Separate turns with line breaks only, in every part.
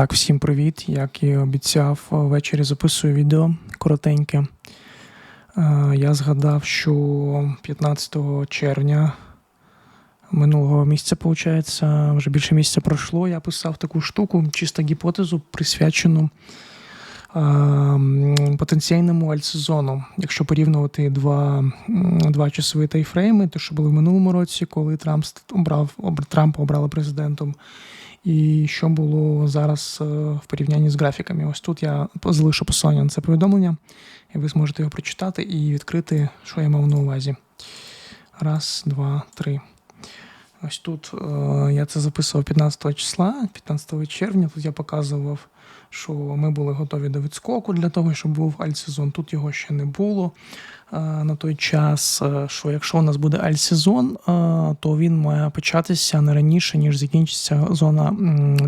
Так, всім привіт. Як і обіцяв, ввечері записую відео коротеньке. Е, Я згадав, що 15 червня минулого місяця, виходить, вже більше місяця пройшло. Я писав таку штуку, чисто гіпотезу, присвячену е, потенційному альтсезону. Якщо порівнювати два, два часові тайфрейми, то що були в минулому році, коли Трамп обрав, об- Трампа обрали президентом. І що було зараз е, в порівнянні з графіками. Ось тут я залишу посилання на це повідомлення, і ви зможете його прочитати і відкрити, що я мав на увазі. Раз, два, три. Ось тут е, я це записував 15 числа, 15 червня. Тут я показував, що ми були готові до відскоку для того, щоб був альтсезон. Тут його ще не було е, на той час. е, Що якщо у нас буде альтсезон, е, то він має початися не раніше, ніж закінчиться зона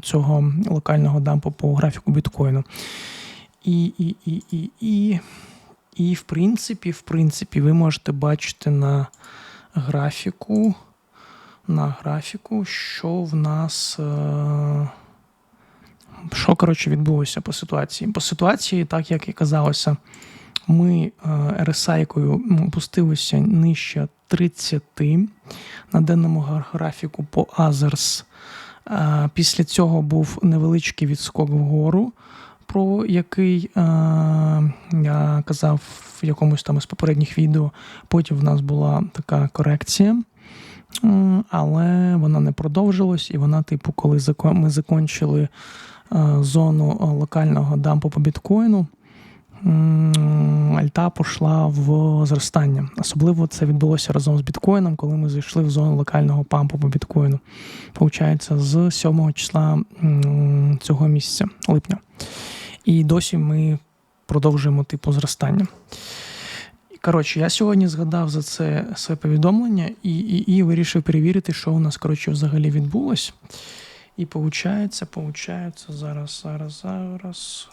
цього локального дампу по графіку біткоїну. І, і, і, і, і, і в принципі, в принципі, ви можете бачити на графіку, на графіку, що в нас. Е, що, коротше, відбулося по ситуації? По ситуації, так як і казалося, ми е, RSI-кою опустилися нижче 30 на денному графіку по Others. Е, Після цього був невеличкий відскок вгору, про який е, я казав в якомусь там із попередніх відео. Потім в нас була така корекція. Але вона не продовжилась, і вона, типу, коли ми закінчили е, зону е, локального дампу по біткоїну, альта пішла в зростання. Особливо це відбулося разом з біткоїном, коли ми зайшли в зону локального пампу по біткоїну. Получається, з 7 числа цього місяця, липня. І досі ми продовжуємо типу зростання. Коротше, я сьогодні згадав за це своє повідомлення і, і, і вирішив перевірити, що у нас коротше, взагалі відбулось. І получається, получається, зараз, зараз, зараз.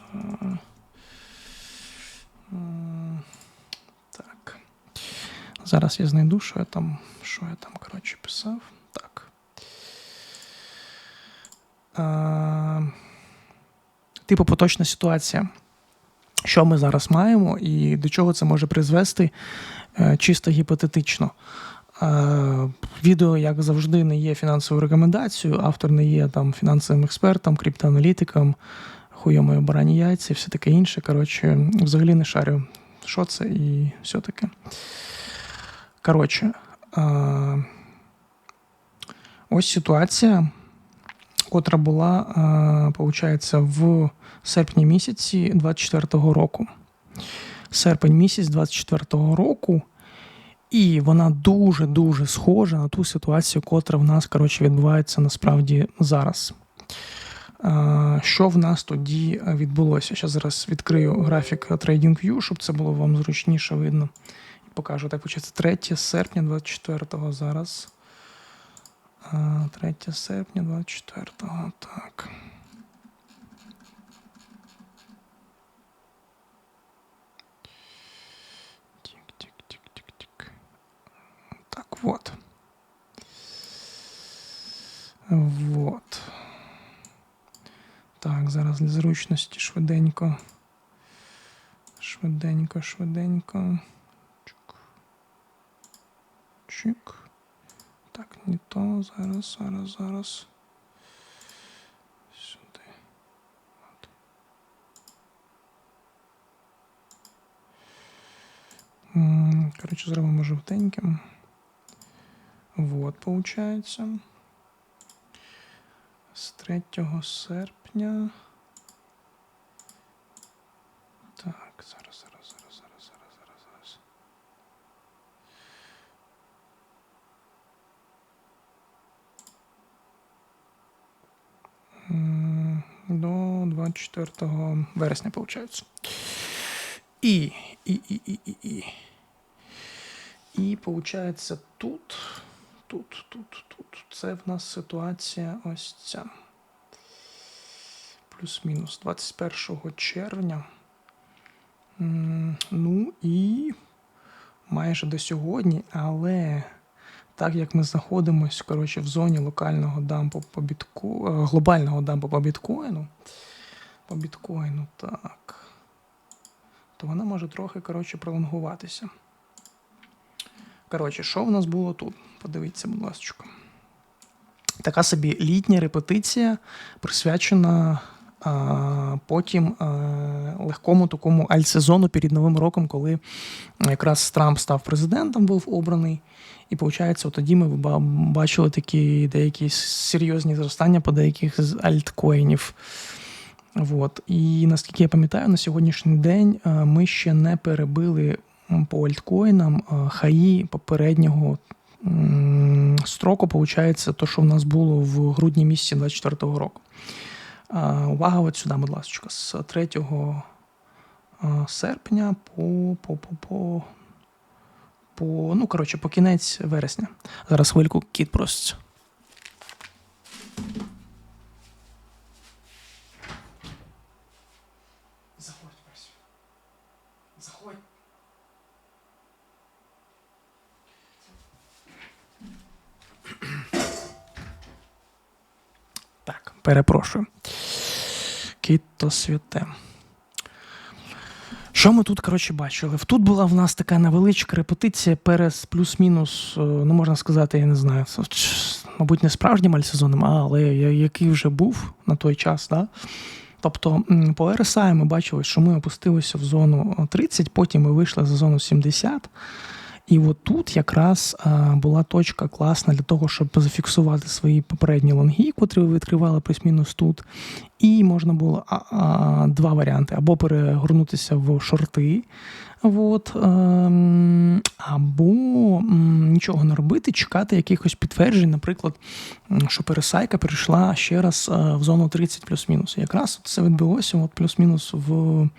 Так. Зараз я знайду, що я там, що я там, коротше, писав. Так. Типу, поточна ситуація. Що ми зараз маємо і до чого це може призвести е, чисто гіпотетично. Е, Відео, як завжди, не є фінансовою рекомендацією, автор не є там фінансовим експертом, криптоаналітиком, хуйомою барані і все таке інше. Коротше, взагалі не шарю, що це і все таке. Коротше, е, ось ситуація, котра була, е, получається, в серпні місяці 24-го року. Серпень місяць 24-го року. І вона дуже-дуже схожа на ту ситуацію, котра в нас коротше, відбувається насправді зараз. Що в нас тоді відбулося? Ще зараз відкрию графік TradingView, щоб це було вам зручніше видно. І покажу. Так, почається 3 серпня 24-го зараз. Е, 3 серпня 24-го. Так. Вот. Вот. Так, зараз для зручності швиденько. Швиденько, швиденько. Чик. Чик. Так, не то. Зараз, зараз, зараз. Сюди. От. Коротше, зробимо жовтеньким. Вот, получается. З 3 серпня. Так, зараз, зараз, зараз, зараз, зараз, зараз, зараз. До 24 вересня, получается. І, і, і, і, і, і. І получається тут, тут, тут, тут. Це в нас ситуація ось ця. Плюс-мінус 21 червня. Ну і майже до сьогодні, але так як ми знаходимося коротше, в зоні локального дампу по бітку, е, глобального дампу по біткоїну, по біткоїну, так. То вона може трохи, коротше, пролонгуватися. Коротше, що в нас було тут? Подивіться, будь ласка. Така собі літня репетиція, присвячена а, потім а, легкому такому альтсезону перед Новим роком, коли якраз Трамп став президентом, був обраний. І виходить, тоді ми бачили такі деякі серйозні зростання по деяких з альткоїнів. От. І наскільки я пам'ятаю, на сьогоднішній день ми ще не перебили по альткоїнам хаї попереднього строку, виходить, то, що в нас було в грудні місяці 24-го року. Увага от сюди, будь ласка, з 3 серпня по, по, по, по, по, ну, коротше, по кінець вересня. Зараз хвильку кіт проситься. Перепрошую. Кіт то святе. Що ми тут, коротше, бачили? Тут була в нас така невеличка репетиція перед плюс-мінус, е, ну можна сказати, я не знаю, мабуть, не справжнім альсезоном, але який вже був на той час. Да? Тобто по RSI ми бачили, що ми опустилися в зону е, 30, потім ми вийшли за зону 70. І от тут якраз була точка класна для того, щоб зафіксувати свої попередні лонги, котрі ви відкривали плюс-мінус тут. І можна було а, а, два варіанти: або перегорнутися в шорти, от, ем, або м, нічого не робити, чекати якихось підтверджень, наприклад, що пересайка перейшла ще раз е, в зону 30 плюс-мінус. Якраз це відбулося от плюс-мінус в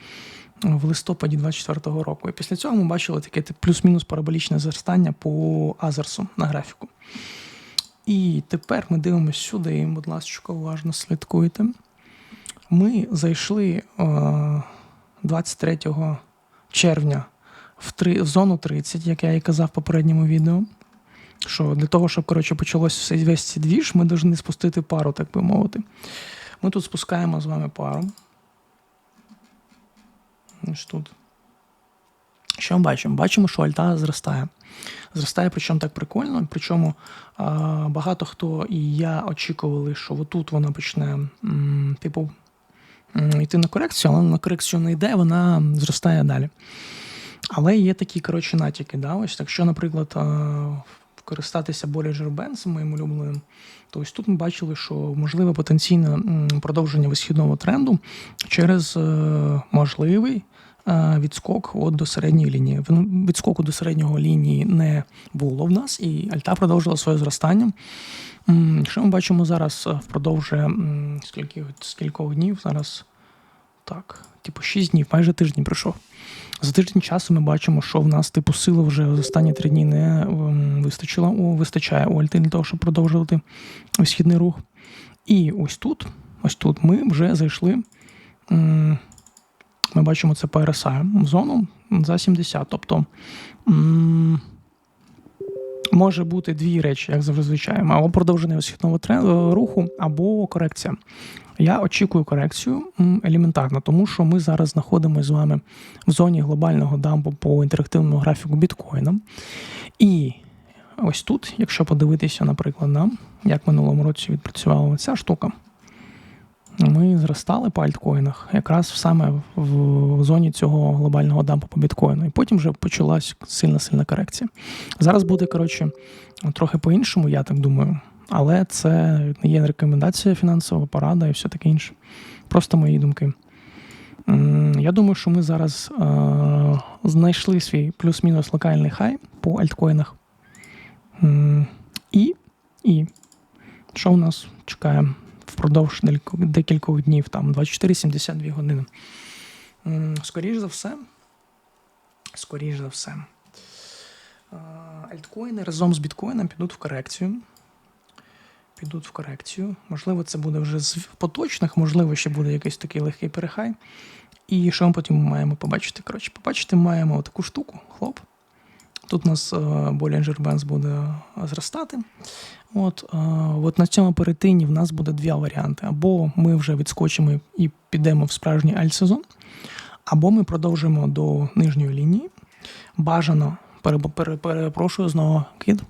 в листопаді 24-го року. І після цього ми бачили таке плюс-мінус параболічне зростання по Азерсу на графіку. І тепер ми дивимося сюди, і, будь ласка, уважно слідкуйте. Ми зайшли е, 23 червня в, три, в зону 30, як я і казав в попередньому відео. Що для того, щоб коротше, почалося все- весь цей двіж, ми повинні спустити пару, так би мовити. Ми тут спускаємо з вами пару. Ось тут. Що ми бачимо? Бачимо, що альта зростає. Зростає, причому так прикольно. Причому багато хто і я очікували, що отут вона почне, типу, йти на корекцію, але на корекцію не йде, вона зростає далі. Але є такі, коротше, натяки. Да? Ось, якщо, наприклад, користатися Bollinger Bands, моїм улюбленим, то ось тут ми бачили, що можливе потенційне продовження висхідного тренду через е, можливий е, відскок от до середньої лінії. Він- Відскоку до середнього лінії не було в нас, і Альта продовжила своє зростання. Що ми бачимо зараз е, впродовж скількох днів? Зараз так, типу 6 днів, майже тиждень пройшов. За тиждень часу ми бачимо, що в нас типу сили вже за останні три дні не ем, вистачило, вистачає у Альти для того, щоб продовжувати висхідний рух. І ось тут, ось тут ми вже зайшли. Ми бачимо це по RSI зону за 70. Тобто може бути дві речі, як зазвичай, або продовження висхідного тренду руху, або корекція. Я очікую корекцію елементарно, тому що ми зараз знаходимося з вами в зоні глобального дампу по інтерактивному графіку біткоїна. І ось тут, якщо подивитися, наприклад, на як минулому році відпрацювала ця штука, ми зростали по альткоїнах якраз саме в зоні цього глобального дампу по біткоїну. І потім вже почалась сильна-сильна корекція. Зараз буде, коротше, трохи по-іншому, я так думаю. Але це не є рекомендація фінансова порада і все таке інше. Просто мої думки. Я думаю, що ми зараз е, знайшли свій плюс-мінус локальний хай по альткоїнах. І, і що у нас чекає впродовж декількох днів, там 24-72 години. М, Скоріш за все, скоріш за все, альткоїни разом з біткоїном підуть в корекцію. Підуть в корекцію. Можливо, це буде вже з поточних, можливо, ще буде якийсь такий легкий перехай. І що ми потім маємо побачити? Коротше, побачити маємо таку штуку, хлоп. Тут у нас е, Bollinger Bands буде зростати. От, е, от на цьому перетині в нас буде два варіанти. Або ми вже відскочимо і підемо в справжній альтсезон, або ми продовжимо до нижньої лінії. Бажано, пере, пере, перепрошую знову кид.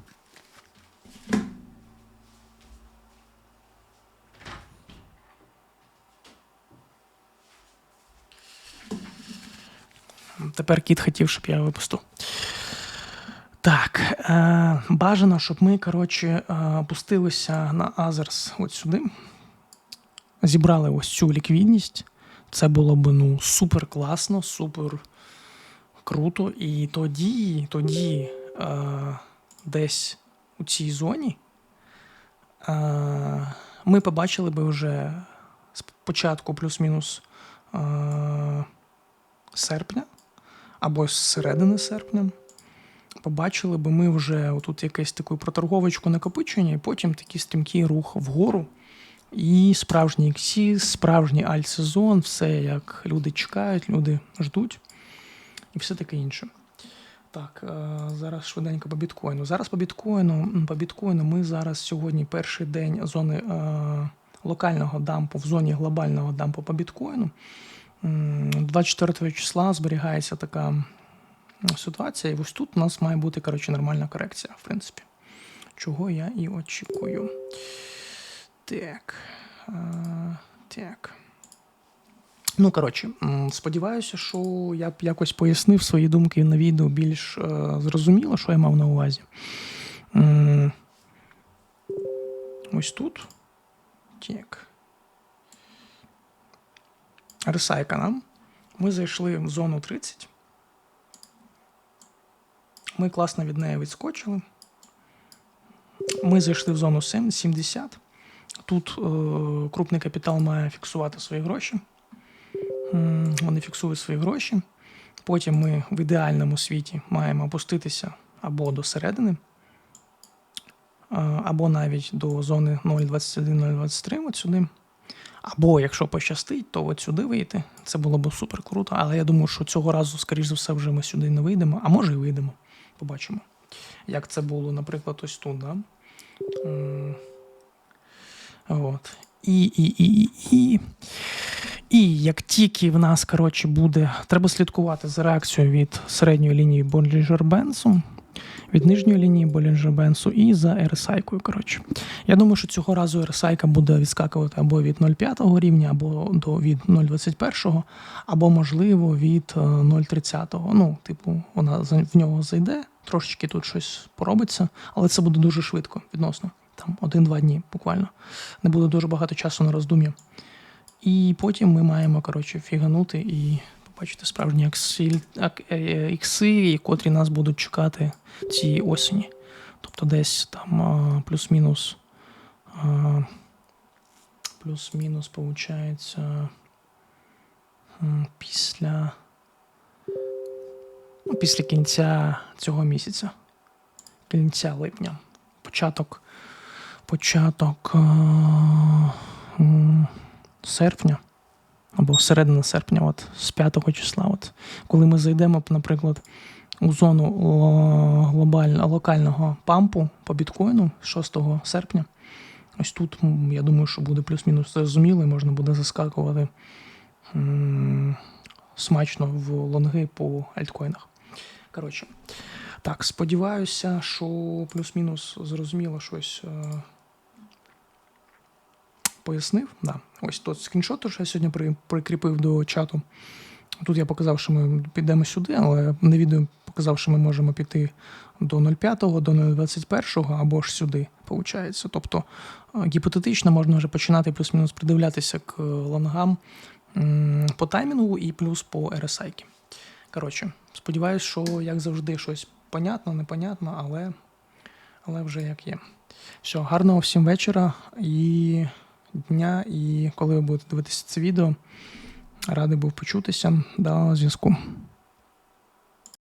Тепер кіт хотів, щоб я випустив. Так, е, бажано, щоб ми, коротше, е, на Азерс от сюди. Зібрали ось цю ліквідність. Це було б ну, супер класно, супер круто. І тоді, тоді е, десь у цій зоні е, ми побачили би вже спочатку плюс-мінус е, серпня або з середини серпня. Побачили би ми вже отут якесь таку проторговочку накопичення, і потім такий стрімкий рух вгору. І справжній іксі, справжній альт-сезон, все як люди чекають, люди ждуть, і все таке інше. Так, е, зараз швиденько по біткоїну. Зараз по біткоїну, по біткоїну ми зараз сьогодні перший день зони е, локального дампу в зоні глобального дампу по біткоїну. М, 24 числа зберігається така ситуація, і ось тут у нас має бути коротше, нормальна корекція, в принципі. Чого я і очікую. Так. Так. Ну, коротше, сподіваюся, що я б якось пояснив свої думки на відео більш е, зрозуміло, що я мав на увазі. М, Ось тут. Так. Ресайка нам. Ми зайшли в зону 30. Ми класно від неї відскочили. Ми зайшли в зону 7 70. Тут е, крупний капітал має фіксувати свої гроші. Вони фіксують свої гроші. Потім ми в ідеальному світі маємо опуститися або до середини, або навіть до зони 0,21-0,23 от сюди. Або, якщо пощастить, то от сюди вийти. Це було б супер круто. Але я думаю, що цього разу, скоріш за все, вже ми сюди не вийдемо, а може і вийдемо. Побачимо. Як це було, наприклад, ось тут. Да? От. І, і, і, і, і. Як тільки в нас, коротше, буде. Треба слідкувати за реакцією від середньої лінії Bollinger Бенсу, від нижньої лінії Bollinger Бенсу і за RSI-кою. Коротше. Я думаю, що цього разу RSI буде відскакувати або від 0,5 рівня, або до, від 0,21, або, можливо, від е, 0,30. Ну, типу, вона в нього зайде, трошечки тут щось поробиться, але це буде дуже швидко відносно. Там один-два дні буквально. Не буде дуже багато часу на роздум'я. І потім ми маємо, коротше, фіганути і побачити справжні е, ікси, котрі нас будуть чекати цієї осені. Тобто десь там плюс-мінус. Плюс-мінус, виходить, після. Ну, після кінця цього місяця. Кінця липня. Початок. Початок. серпня або середина серпня, от з 5 числа. От, коли ми зайдемо, наприклад, у зону о, глобаль- локального пампу по біткоїну 6 серпня, ось тут, я думаю, що буде плюс-мінус зрозуміло, і можна буде заскакувати м, смачно в лонги по альткоїнах. Коротше, так, сподіваюся, що плюс-мінус зрозуміло щось. Е, пояснив. Да. Ось тут скріншот, що я сьогодні прикріпив до чату. Тут я показав, що ми підемо сюди, але на відео показав, що ми можемо піти до 0,5, до 0,21 або ж сюди, виходить. Тобто е, гіпотетично можна вже починати плюс-мінус придивлятися к лонгам по таймінгу і плюс по RSI. Коротше, сподіваюсь, що як завжди щось понятно, непонятно, але, але вже як є. Все, гарного всім вечора і дня. І коли ви будете дивитися це відео, радий був почутися. До зв'язку.